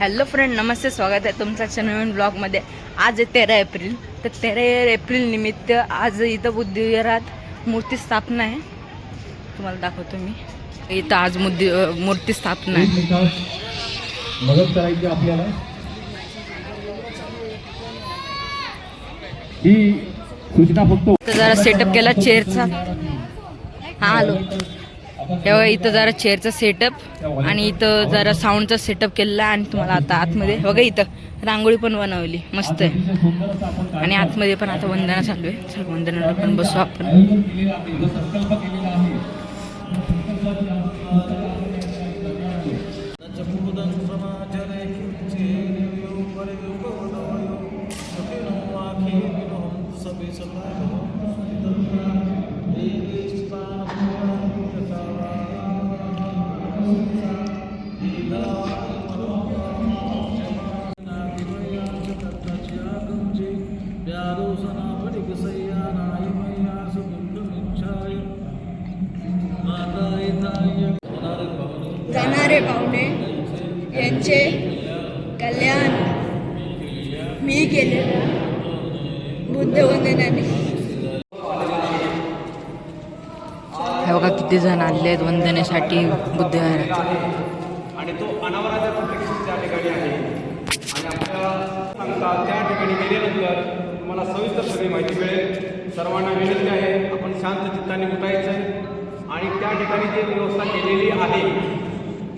Hello friend नमस्ते स्वागत आहे तुमचं नवीन ब्लॉगमध्ये. आज आहे तेरा एप्रिल. तर तेरा एप्रिल निमित्त आज इथं बुद्धिविहारात मूर्ती स्थापना आहे. तुम्हाला दाखवतो मी. इथं आज मुद्दी मूर्ती स्थापना आहे. मदत करायची आपल्याला. ही सूचना फक्त जरा सेटअप केला चेअरचा हा हॅलो तेव्हा इथं जरा चेअरचा सेटअप आणि इथं जरा साऊंडचा सेटअप केलेला आहे आणि तुम्हाला आता आतमध्ये बघा इथं रांगोळी पण बनवली मस्त आहे. आणि आतमध्ये पण आता वंदना चालू आहे. चल वंदनाला पण बसू आपण. आहे आहे जाणारे पाहुणे यांचे कल्याण मी केलेल्या बुद्धवंदनाने. हे बघा किती जण आले आहेत वंदनेसाठी बुद्धविहारात. आणि तो अनावराचा प्रत्यक्ष त्या ठिकाणी आहे. आणि आपल्याला सांगता त्या ठिकाणी गेल्यानंतर तुम्हाला सविस्तर सगळी माहिती मिळेल. सर्वांना विनंती आहे आपण शांत चित्ताने उठायचं आहे. आणि त्या ठिकाणी जी व्यवस्था केलेली आहे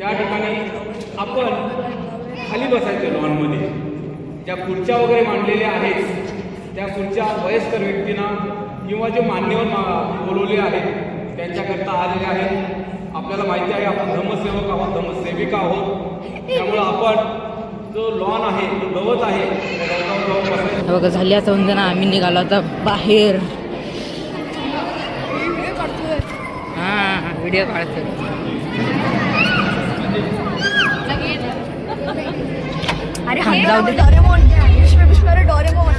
त्या ठिकाणी आपण खाली बसायचं लॉनमध्ये ज्या खुर्च्या वगैरे मांडलेल्या आहेत त्या खुर्च्या वयस्कर व्यक्तींना किंवा जे मान्यवर बोलवले आहेत त्यांच्याकरता आलेले आहेत. आपल्याला माहिती आहे आपण धर्मसेवक आहोत धर्मसेविका आहोत. त्यामुळं आपण जो लॉन आहे जो गवत आहे जाऊन बघा झाली आता वंदना. आम्ही निघालो आता बाहेर. हा व्हिडिओ काढतो अरे जाऊ दे. डोरेमोन विश्व डोरेमोन डोरेमोन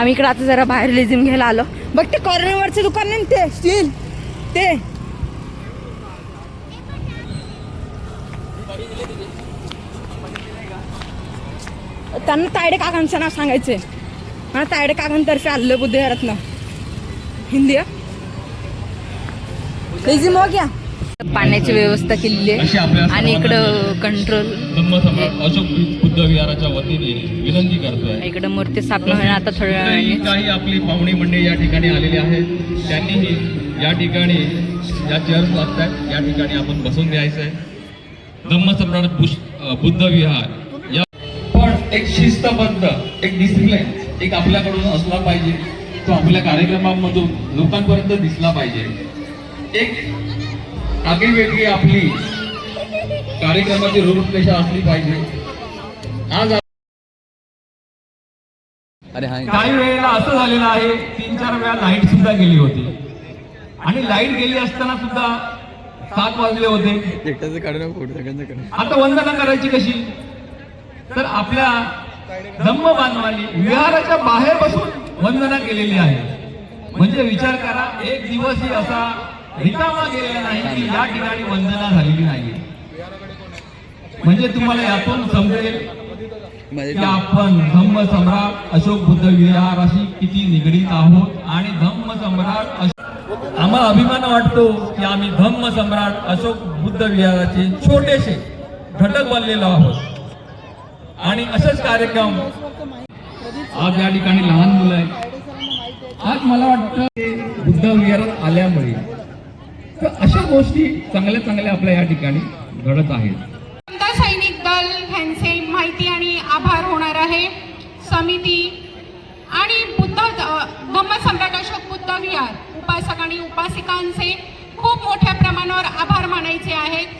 आम्ही इकडं आता जरा बाहेर लेझिम घ्यायला आलो. बघ ते कॉर्नरवरचं दुकान आहे ते स्टील ते. त्यांना तायडे काकांचं नाव सांगायचंय. हा तायडे काकांतर्फे आलं बुद्धविहारातनं हिंदी लेझिम हो गया? पाण्याची व्यवस्था केलेली आहे. आणि इकडं कंट्रोल अशोक बुद्ध विहाराच्या वतीने विनंती करतोय. इकडं मूर्ती स्थापना होणार आता थोड्या वेळाने. काही आपली पाहुणी मंडळी या ठिकाणी आलेली आहेत. त्यांनीही या ठिकाणी या चेअर्स लागतात या ठिकाणी आपण बसून द्यायचं आहे धम्मसम्राट बुद्ध विहार. या पण एक शिस्तबद्ध एक डिसिप्लिन एक आपल्याकडून असला पाहिजे. तो आपल्या कार्यक्रमामधून लोकांपर्यंत दिसला पाहिजे. एक आगळी वेगळी आपली कार्यक्रमाची रूपरेषा असली पाहिजे. आज काही वेळेला असं झालेलं आहे तीन चार वेळा लाइट सुद्धा गेली होती. आणि लाइट गेली असताना सुद्धा सात वाजले होते. आता वंदना करायची कशी? तर आपल्या धम्म बांधवांनी विहाराच्या बाहेर बसून वंदना केलेली आहे. म्हणजे विचार करा एक दिवसही असा रिकामा गेलेला नाही की या ठिकाणी वंदना झालेली नाही म्हणजे तुम्हाला यातून समजेल की आपण धम्म सम्राट अशोक बुद्ध विहाराशी किती निगडीत आहोत आणि धम्म सम्राट आम्हाला अभिमान वाटतो की आम्ही धम्म सम्राट अशोक बुद्ध विहाराचे छोटेसे घटक बनलेलो आहोत. आणि असेच कार्यक्रम आज या ठिकाणी लहान मुलं आहेत. आज मला वाटतं बुद्ध विहारात आल्यामुळे तर अशा गोष्टी चांगल्या चांगल्या आपल्या या ठिकाणी घडत आहेत. सैनिक दल ह्यांचे माहिती आणि आभार होणार आहे. समिती आणि बुद्ध धम्मसम्राट अशोक बुद्ध विहार उपासक आणि उपासिकांचे खूप मोठ्या प्रमाणावर आभार मानायचे आहेत.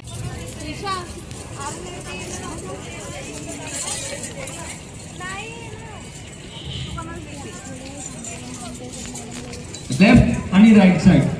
लेफ्ट आणि राईट साईड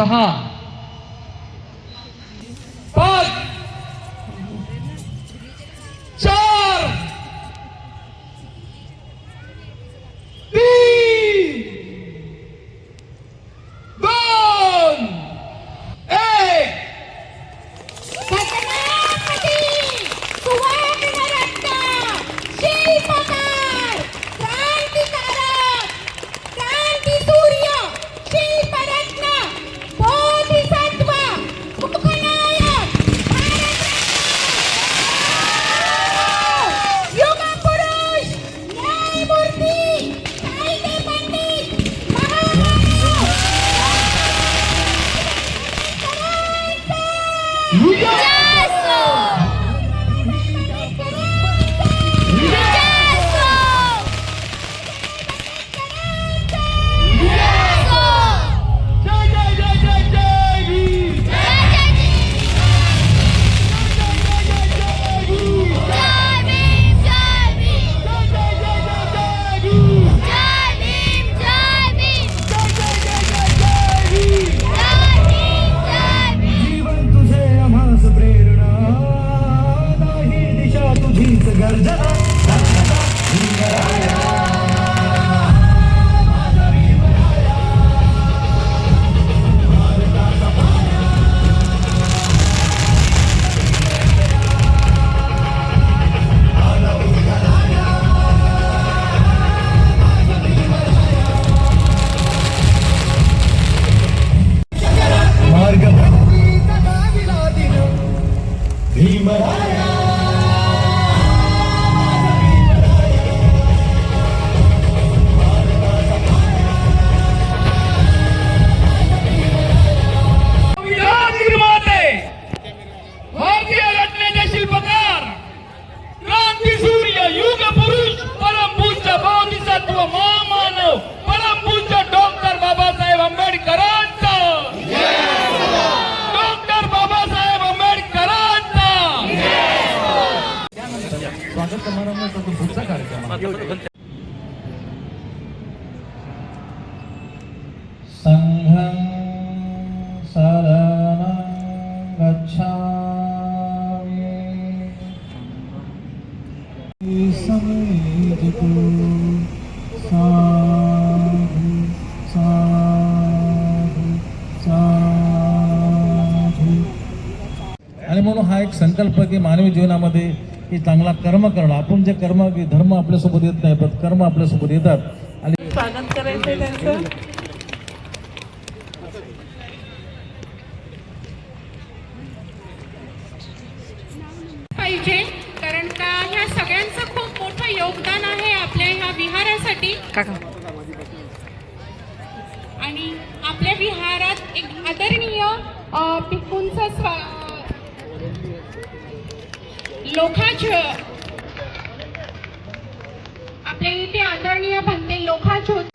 哈哈。स्वागत समारंभाचा तो पुढचा कार्यक्रम आणि म्हणून हा एक संकल्प की मानवी जीवनामध्ये की चांगला कर्म करणं. आपण जे कर्म धर्म आपल्यासोबत येत नाही पण कर्म आपल्यासोबत येतात. आणि पाहिजे कारण का ह्या सगळ्यांचं खूप मोठं योगदान आहे आपल्या ह्या विहारासाठी. आणि आपल्या विहारात एक आदरणीय अ, भिक्खूंचा स्वा लोखाच आपल्या इथे आदरणीय भंते लोखाच होते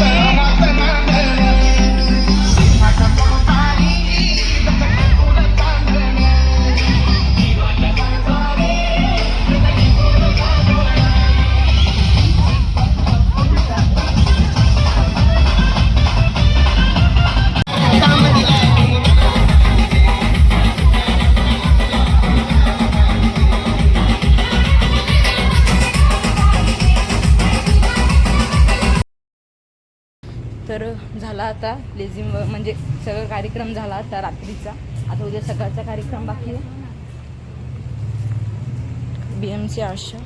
तर झाला आता. लेझिम म्हणजे सगळं कार्यक्रम झाला आता रात्रीचा. आता उद्या सकाळचा कार्यक्रम बाकी आहे. B M C Asha.